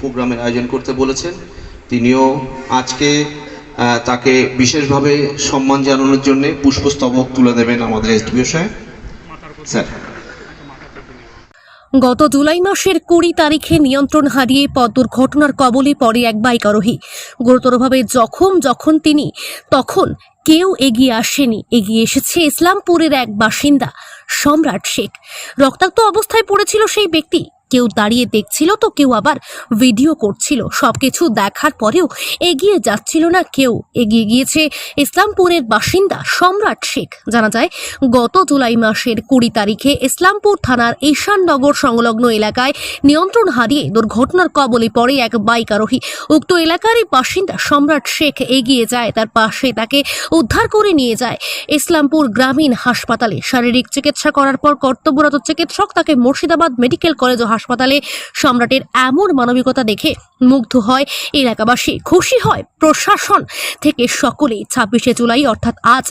প্রোগ্রামের আয়োজন করতে বলেছেন। তিনিও আজকে তাকে বিশেষভাবে সম্মান জানানোর জন্য পুষ্পস্তবক তুলে দেবেন আমাদের এসডিপিও সাহেব স্যার। গত জুলাই মাসের কুড়ি তারিখে নিয়ন্ত্রণ হারিয়ে পথ দুর্ঘটনার কবলে পড়ে এক বাইক আরোহী। গুরুতরভাবে জখম যখন তিনি, তখন কেউ এগিয়ে আসেনি। এগিয়ে এসেছে ইসলামপুরের এক বাসিন্দা, সম্রাট শেখ। রক্তাক্ত অবস্থায় পড়েছিল সেই ব্যক্তি। কেউ দাঁড়িয়ে দেখছিল তো কেউ আবার ভিডিও করছিল। সবকিছু দেখার পরেও এগিয়ে যাচ্ছিল না কেউ। এগিয়ে গিয়েছে ইসলামপুরের বাসিন্দা সম্রাট শেখ। জানা যায়, গত জুলাই মাসের কুড়ি তারিখে ইসলামপুর থানার ঈশাননগর সংলগ্ন এলাকায় নিয়ন্ত্রণ হারিয়ে দুর্ঘটনার কবলে পড়ে এক বাইক আরোহী। উক্ত এলাকারই বাসিন্দা সম্রাট শেখ এগিয়ে যায়, তার পাশে তাকে উদ্ধার করে নিয়ে যায়। ইসলামপুর গ্রামীণ হাসপাতালে শারীরিক চিকিৎসা করার পর কর্তব্যরত চিকিৎসক তাকে মুর্শিদাবাদ মেডিকেল কলেজ ও হাসপাতালে সম্রাটের এমন মানবিকতা দেখে মুগ্ধ হয় এলাকাবাসী। খুশি হয় প্রশাসন থেকে সকলেই। ছাব্বিশে জুলাই, অর্থাৎ আজ,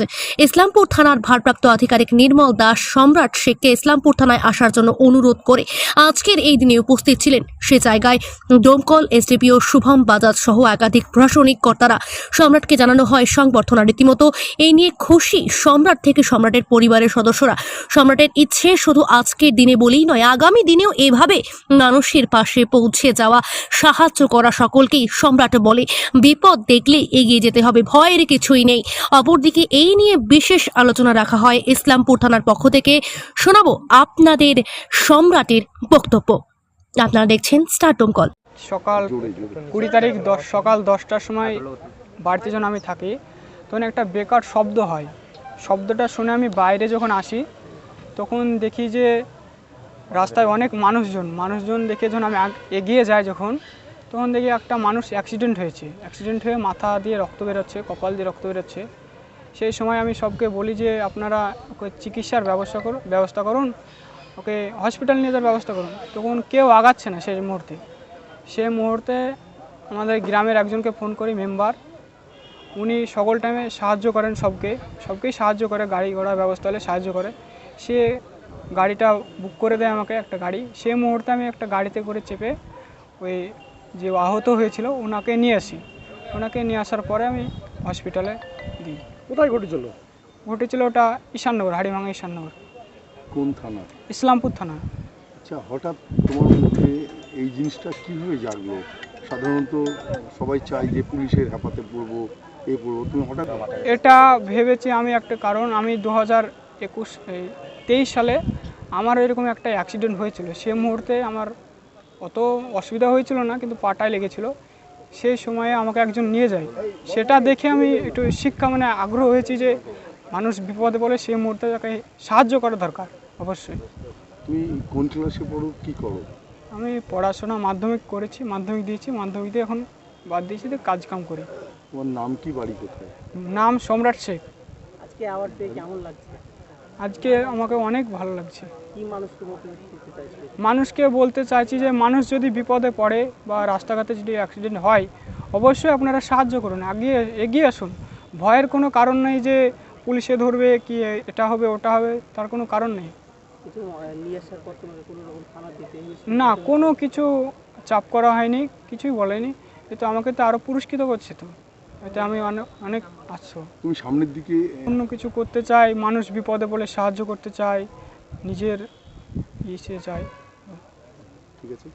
ইসলামপুর থানার ভারপ্রাপ্ত আধিকারিক নির্মল দাস সম্রাট শেখকে ইসলামপুর থানায় আসার জন্য অনুরোধ করে আজকের এই দিনে উপস্থিত ছিলেন। সে জায়গায় ডোমকল এসডিপিও শুভম বাজাজ সহ একাধিক প্রশাসনিক কর্তারা। সম্রাটকে জানানো হয় সংবর্ধনা। রীতিমতো এই নিয়ে খুশি সম্রাট থেকে সম্রাটের পরিবারের সদস্যরা। সম্রাটের ইচ্ছে শুধু আজকের দিনে বলেই নয়, আগামী দিনেও এভাবে মানুষের পাশে পৌঁছে যাওয়া সাহায্য করা সকলকেই সম্রাট বলে। বিপদ দেখলে এগিয়ে যেতে হবে, ভয়ের কিছুই নেই। অপরদিকে এই নিয়ে বিশেষ আলোচনা রাখা হয় ইসলামপুর থানার পক্ষ থেকে। শোনাবো আপনাদের সম্রাটের বক্তব্য। আপনারা দেখছেন স্টার কল। সকাল কুড়ি তারিখ দশ, সকাল দশটার সময় বাড়িতে যখন আমি থাকি, তখন একটা বেকার শব্দ হয়। শব্দটা শুনে আমি বাইরে যখন আসি, তখন দেখি যে রাস্তায় অনেক মানুষজন মানুষজন দেখে যখন আমি এগিয়ে যাই যখন, তখন দেখি একটা মানুষ অ্যাক্সিডেন্ট হয়েছে। অ্যাক্সিডেন্ট হয়ে মাথা দিয়ে রক্ত বেরোচ্ছে, কপাল দিয়ে রক্ত বেরোচ্ছে। সেই সময় আমি সবকে বলি যে, আপনারা ওকে চিকিৎসার ব্যবস্থা করুন ব্যবস্থা করুন, ওকে হসপিটাল নিয়ে যাওয়ার ব্যবস্থা করুন। তখন কেউ আগাচ্ছে না সেই মুহূর্তে। সে মুহূর্তে আমাদের গ্রামের একজনকে ফোন করি মেম্বার উনি সকল টাইমে সাহায্য করেন সবকে। সবকেই সাহায্য করে গাড়ি ঘোড়ার ব্যবস্থা হলে সাহায্য করে। সে গাড়িটা বুক করে দেয় আমাকে একটা গাড়ি। সে মুহূর্তে আমি একটা গাড়িতে করে চেপে ওই যে আহত হয়েছিল ওনাকে নিয়ে আসি। ওনাকে নিয়ে আসার পরে আমি হসপিটালে দিই। কোথায় ঘটেছিল? ঘটেছিল ওটা ঈশাননগর হাড়িভাঙা ঈশাননগর। কোন থানা? ইসলামপুর থানা। আচ্ছা হঠাৎ তোমার মধ্যে এই জিনিসটা কীভাবে জাগলো? সাধারণত সবাই চায় যে পুলিশের হাফাতে পড়ব এ পড়ব তুমি হঠাৎ এটা ভেবেছি আমি একটা কারণ আমি দু হাজার একুশ সালে আমার এরকম একটা অ্যাক্সিডেন্ট হয়েছিল। সে মুহূর্তে আমার অত অসুবিধা হয়েছিল না কিন্তু পাটায় লেগেছিল। সেই সময়ে আমাকে একজন নিয়ে যায়। সেটা দেখে আমি একটু শিক্ষা মানে আগ্রহ হয়েছি যে মানুষ বিপদে বলে সেই মুহূর্তে তাকে সাহায্য করা দরকার অবশ্যই। তুমি কোন ক্লাসে পড়ো কি করো? আমি পড়াশোনা মাধ্যমিক করেছি মাধ্যমিক দিয়েছি। মাধ্যমিক দিয়ে এখন বাদ দিয়েছি দিয়ে কাজ কাম করি। তোমার নাম কি বাড়ি কোথায়? নাম সম্রাট শেখ। আজকে অ্যাওয়ার্ড পেয়ে কেমন লাগছে? আজকে আমাকে অনেক ভালো লাগছে। মানুষকে বলতে চাইছি? যে মানুষ যদি বিপদে পড়ে বা রাস্তাঘাটে যদি অ্যাক্সিডেন্ট হয় অবশ্যই আপনারা সাহায্য করুন। এগিয়ে এগিয়ে আসুন। ভয়ের কোনো কারণ নেই যে পুলিশে ধরবে কি এটা হবে ওটা হবে তার কোনো কারণ নেই। না কোনো কিছু চাপ করা হয়নি কিছুই বলেনি। কিন্তু আমাকে তো আরও পুরস্কৃত করছে তো। এতে আমি অনেক অনেক আছো। তুমি সামনের দিকে অন্য কিছু করতে চাই মানুষ বিপদে বলে সাহায্য করতে চাই নিজের ইসে চাই ঠিক আছে?